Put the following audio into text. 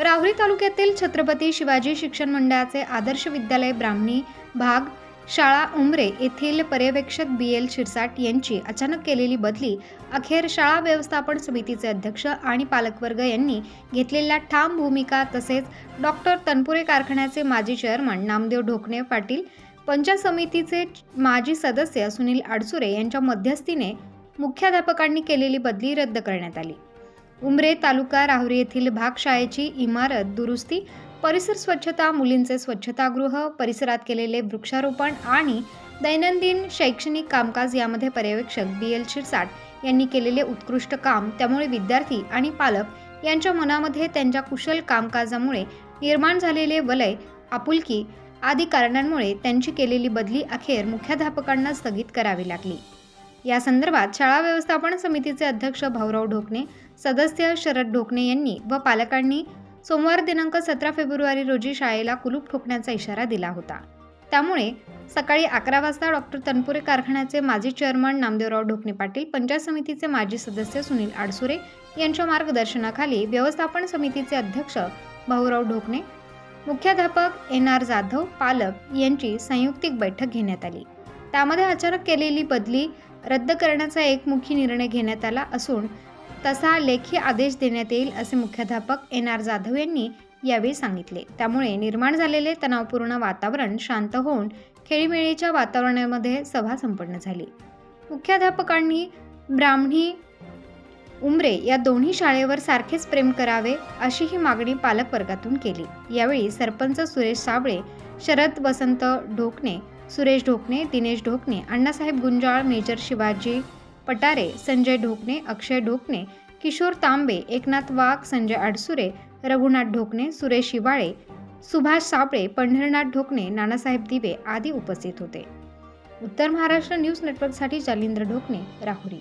राहुरी तालुक्यातील छत्रपती शिवाजी शिक्षण मंडळाचे आदर्श विद्यालय ब्राह्मणी भाग शाळा उमरे येथील पर्यवेक्षक बी एल शिरसाट यांची अचानक केलेली बदली अखेर शाळा व्यवस्थापन समितीचे अध्यक्ष आणि पालकवर्ग यांनी घेतलेल्या ठाम भूमिका तसेच डॉक्टर तनपुरे कारखान्याचे माजी चेअरमन नामदेव ढोकणे पाटील पंचायत समितीचे माजी सदस्य सुनील आडसुरे यांच्या मध्यस्थीने मुख्याध्यापकांनी केलेली बदली रद्द करण्यात आली. उमरे तालुका राहुरी येथील भागशाळेची इमारत दुरुस्ती परिसर स्वच्छता मुलींचे स्वच्छतागृह परिसरात केलेले वृक्षारोपण आणि दैनंदिन शैक्षणिक कामकाज यामध्ये पर्यवेक्षक बी एल शिरसाट यांनी केलेले उत्कृष्ट काम. त्यामुळे विद्यार्थी आणि पालक यांच्या मनामध्ये त्यांच्या कुशल कामकाजामुळे निर्माण झालेले वलय आपुलकी आदी कारणांमुळे त्यांची केलेली बदली अखेर मुख्याध्यापकांना स्थगित करावी लागली. या संदर्भात शाळा व्यवस्थापन समितीचे अध्यक्ष भाऊराव ढोकणे सदस्य शरद ढोकणे यांनी व पालकांनी सोमवार दिनांक सतरा फेब्रुवारी रोजी शाळेला कुलूप ठोकण्याचा इशारा दिला होता. त्यामुळे सकाळी अकरा वाजता डॉक्टर तनपुरे कारखान्याचे माजी चेअरमन नामदेवराव ढोकणे पाटील पंचायत समितीचे माजी सदस्य सुनील आडसुरे यांच्या मार्गदर्शनाखाली व्यवस्थापन समितीचे अध्यक्ष भाऊराव ढोकणे मुख्याध्यापक एन आर जाधव पालक यांची संयुक्तिक बैठक घेण्यात आली. त्यामध्ये अचानक केलेली बदली रद्द करण्याचा एकमुखी निर्णय घेण्यात आला असून तसा लेखी आदेश देण्यात येईल असे मुख्याध्यापक एन आर जाधव यांनी यावेळी सांगितले. त्यामुळे निर्माण झालेले तणावपूर्ण वातावरण शांत होऊन खेळीमेळीच्या वातावरणामध्ये सभा संपन्न झाली. मुख्याध्यापकांनी ब्राह्मणी उमरे या दोन्ही शाळेवर सारखेच प्रेम करावे अशी ही मागणी पालकवर्गातून केली. यावेळी सरपंच सुरेश साबळे शरद वसंत ढोकणे सुरेश ढोकणे दिनेश ढोकणे अण्णासाहेब गुंजाळ मेजर शिवाजी पटारे संजय ढोकणे अक्षय ढोकणे किशोर तांबे एकनाथ वाघ संजय आडसुरे रघुनाथ ढोकणे सुरेश शिवाळे सुभाष साबळे पंढरनाथ ढोकणे नानासाहेब दिवे आदी उपस्थित होते. उत्तर महाराष्ट्र न्यूज नेटवर्कसाठी जालिंद्र ढोकणे राहुरी.